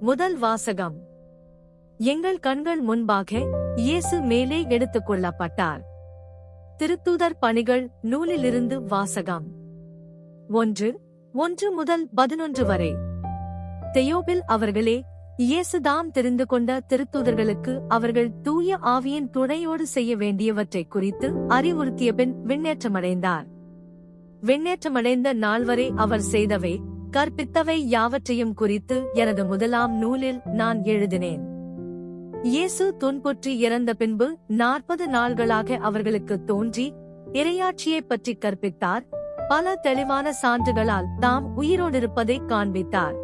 முதல் வாசகம். எங்கள் கண்கள் முன்பாக இயேசு மேலே எடுத்துக் கொள்ளப்பட்டார். திருத்தூதர் பணிகள் நூலிலிருந்து வாசகம். ஒன்று ஒன்று முதல் பதினொன்று வரை. தெயோபில் அவர்களே இயேசுதாம் தெரிந்து கொண்ட திருத்தூதர்களுக்கு அவர்கள் தூய ஆவியின் துணையோடு செய்ய வேண்டியவற்றை குறித்து அறிவுறுத்திய பின் விண்ணேற்றமடைந்தார். விண்ணேற்றமடைந்த நால்வரை அவர் செய்தவை கற்பித்தவை யாவற்றையும் குறித்து எனது முதலாம் நூலில் நான் எழுதினேன். இயேசு துன்புற்றி இறந்த பின்பு நாற்பது நாள்களாக அவர்களுக்கு தோன்றி இரையாட்சியை பற்றி கற்பித்தார். பல தெளிவான சான்றுகளால் தாம் உயிரோடிருப்பதை காண்பித்தார்.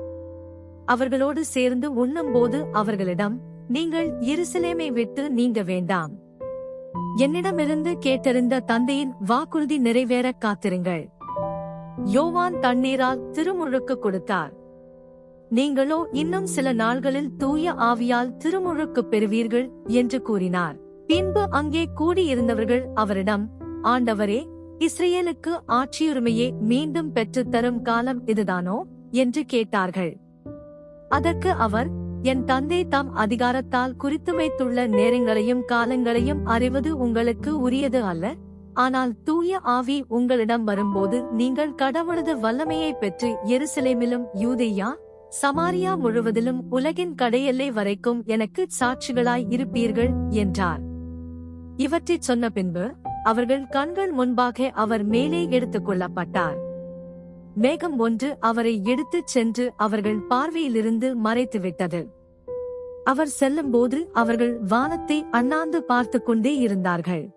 அவர்களோடு சேர்ந்து உண்ணும்போது அவர்களிடம் நீங்கள் எருசலேமை விட்டு நீங்க வேண்டாம். என்னிடமிருந்து கேட்டறிந்த தந்தையின் வாக்குறுதி நிறைவேற காத்திருங்கள். யோவான் தண்ணீரால் திருமுழுக்கு கொடுத்தார். நீங்களோ இன்னும் சில நாள்களில் தூய ஆவியால் திருமுழுக்கு பெறுவீர்கள் என்று கூறினார். பின்பு அங்கே கூடியிருந்தவர்கள் அவரிடம் ஆண்டவரே இஸ்ரேலுக்கு ஆட்சியுரிமையை மீண்டும் பெற்றுத்தரும் காலம் இதுதானோ? என்று கேட்டார்கள். அதற்கு அவர் என் தந்தை தாம் அதிகாரத்தால் குறித்து வைத்துள்ள நேரங்களையும் காலங்களையும் அறிவது உங்களுக்கு உரியது அல்ல. ஆனால் தூய ஆவி உங்களிடம் வரும்போது நீங்கள் கடவுளது வல்லமையை பெற்று எருசலேமிலும் யூதேயா சமாரியா முழுவதிலும் உலகின் கடையெல்லை வரைக்கும் எனக்கு சாட்சிகளாய் இருப்பீர்கள் என்றார். இவற்றைச் சொன்ன பின்பு அவர்கள் கண்கள் முன்பாக அவர் மேலே எடுத்துக் கொள்ளப்பட்டார். மேகம் ஒன்று அவரை எடுத்துச் சென்று அவர்கள் பார்வையிலிருந்து மறைத்துவிட்டது. அவர் செல்லும்போது அவர்கள் வானத்தை அண்ணாந்து பார்த்துக் கொண்டே இருந்தார்கள்.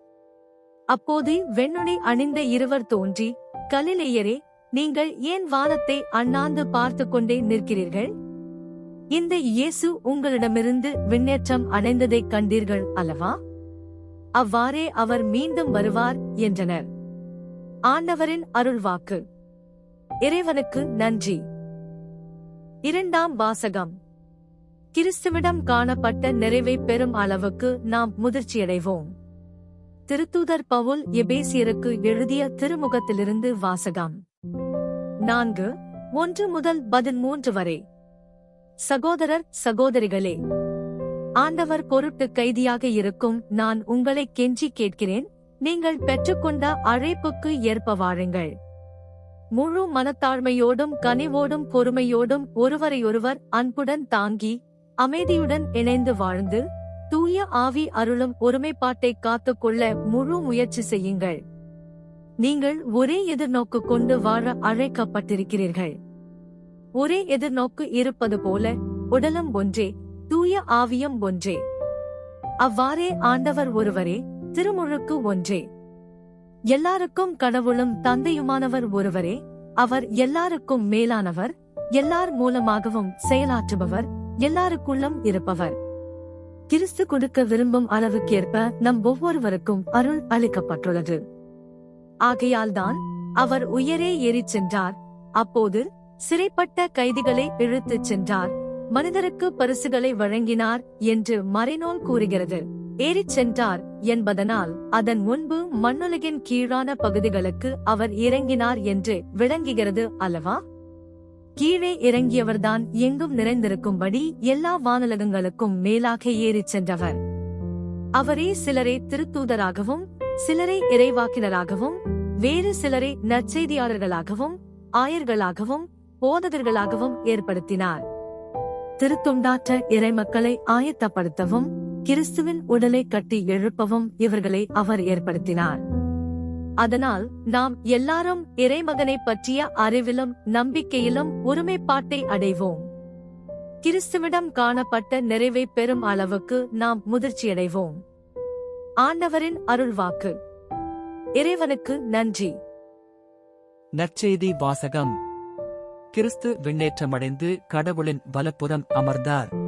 அப்போது வெண்ணுடை அணிந்த இருவர் தோன்றி கலிலேயரே நீங்கள் ஏன் வானத்தை அண்ணாந்து பார்த்துக் கொண்டே நிற்கிறீர்கள்? இந்த இயேசு உங்களிடமிருந்து விண்ணேற்றம் அடைந்ததைக் கண்டீர்கள் அல்லவா? அவ்வாறே அவர் மீண்டும் வருவார் என்றனர். ஆண்டவரின் அருள்வாக்கு. இறைவனுக்கு நன்றி. இரண்டாம் வாசகம். கிறிஸ்துவிடம் காணப்பட்ட நிறைவை பெறும் அளவுக்கு நாம் முதிர்ச்சியடைவோம். திருத்தூதர் பவுல் எபேசியருக்கு எழுதிய திருமுகத்திலிருந்து வாசகம். நான்கு ஒன்று முதல் பதிமூன்று வரை. சகோதரர் சகோதரிகளே ஆண்டவர் பொருட்டு கைதியாக இருக்கும் நான் உங்களை கெஞ்சி கேட்கிறேன். நீங்கள் பெற்றுக்கொண்ட அழைப்புக்கு ஏற்ப வாழுங்கள். முழு மனத்தாழ்மையோடும் கனிவோடும் பொறுமையோடும் ஒருவரையொருவர் அன்புடன் தாங்கி அமைதியுடன் இணைந்து வாழ்ந்து தூய ஆவி அருளும் ஒருமைப்பாட்டை காத்துக்கொள்ள முழு முயற்சி செய்யுங்கள். நீங்கள் ஒரே எதிர்நோக்கு கொண்டு வாழ அழைக்கப்பட்டிருக்கிறீர்கள். ஒரே எதிர்நோக்கு இருப்பது போல உடலும் ஒன்றே தூய ஆவியம் ஒன்றே. அவ்வாறே ஆண்டவர் ஒருவரே திருமுழுக்கு ஒன்றே. எல்லாருக்கும் கடவுளும் தந்தையுமானவர் ஒருவரே. அவர் எல்லாருக்கும் மேலானவர். எல்லார் மூலமாகவும் செயலாற்றுபவர். எல்லாருக்குள்ளும் இருப்பவர். கிறிஸ்து கொடுக்க விரும்பும் அளவுக்கேற்ப நம் ஒவ்வொருவருக்கும் அருள் அளிக்கப்பட்டுள்ளது. ஆகையால்தான் அவர் உயரே ஏறிச் சென்றார். அப்போது சிறைப்பட்ட கைதிகளை இழுத்துச் சென்றார். மனிதருக்கு பரிசுகளை வழங்கினார் என்று மறைநூல் கூறுகிறது. ஏறிச் சென்றார் என்பதனால் அதன் முன்பு மண்ணுலகின் கீழான பகுதிகளுக்கு அவர் இறங்கினார் என்று விளங்குகிறது அல்லவா? கீழே இறங்கியவர்தான் எங்கும் நிறைந்திருக்கும்படி எல்லா வானுலகங்களுக்கும் மேலாக ஏறிச் சென்றவர். அவரே சிலரை திருத்தூதராகவும் சிலரை இறைவாக்கினராகவும் வேறு சிலரை நற்செய்தியாளர்களாகவும் ஆயர்களாகவும் போதகர்களாகவும் ஏற்படுத்தினார். திருத்தொண்டாற்ற இறைமக்களை ஆயத்தப்படுத்தவும் கிறிஸ்துவின் உடலை கட்டி எழுப்பவும் இவர்களை அவர் ஏற்படுத்தினார். அதனால் நாம் எல்லாரும் இறைமகனை பற்றிய அறிவிலும் நம்பிக்கையிலும் ஒருமைப்பாட்டை அடைவோம். கிறிஸ்துவிடம் காணப்பட்ட நிறைவை பெறும் அளவுக்கு நாம் முதிர்ச்சியடைவோம். ஆண்டவரின் அருள்வாக்கு. இறைவனுக்கு நன்றி. நற்செய்தி வாசகம். கிறிஸ்து விண்ணேற்றமடைந்து கடவுளின் வலப்புறம் அமர்ந்தார்.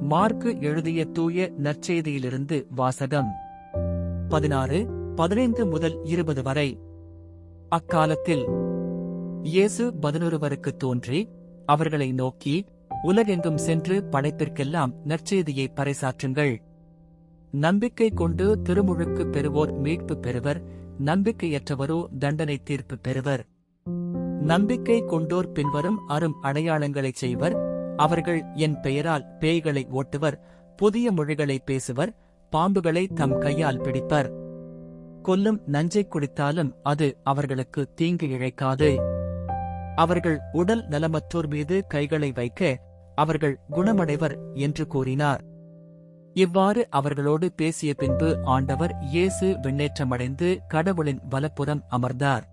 மார்க்கு எழுதிய தூய நற்செய்தியிலிருந்து வாசகம். பதினாறு பதினைந்து முதல் இருபது வரை. அக்காலத்தில் இயேசு பதினொருவருக்கு தோன்றி அவர்களை நோக்கி உலகெங்கும் சென்று படைப்பிற்கெல்லாம் நற்செய்தியை பறைசாற்றுங்கள். நம்பிக்கை கொண்டு திருமுழுக்கு பெறுவோர் மீட்பு பெறுவர் நம்பிக்கையற்றவரோ தண்டனை தீர்ப்பு பெறுவர். நம்பிக்கை கொண்டோர் பின்வரும் அரும் அடையாளங்களைச் செய்வர் அவர்கள் என் பெயரால் பேய்களை ஓட்டுவர் புதிய மொழிகளை பேசுவர் பாம்புகளை தம் கையால் பிடிப்பர். கொல்லும் நஞ்சை குடித்தாலும் அது அவர்களுக்கு தீங்கு இழைக்காது. அவர்கள் உடல் நலமற்றோர் மீது கைகளை வைக்க அவர்கள் குணமடைவர் என்று கூறினார். இவ்வாறு அவர்களோடு பேசிய பின்பு ஆண்டவர் இயேசு விண்ணேற்றமடைந்து கடவுளின் வலப்புறம் அமர்ந்தார்.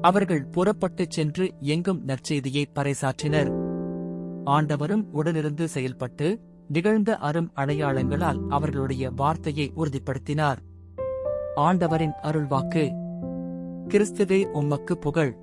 அவர்கள் புறப்பட்டுச் சென்று எங்கும் நற்செய்தியை பறைசாற்றினர். ஆண்டவரும் உடனிருந்து செயல்பட்டு நிகழ்ந்த அரும் அடையாளங்களால் அவர்களுடைய வார்த்தையை உறுதிப்படுத்தினார். ஆண்டவரின் அருள்வாக்கு கிறிஸ்துவே உம்மக்கு புகழ்.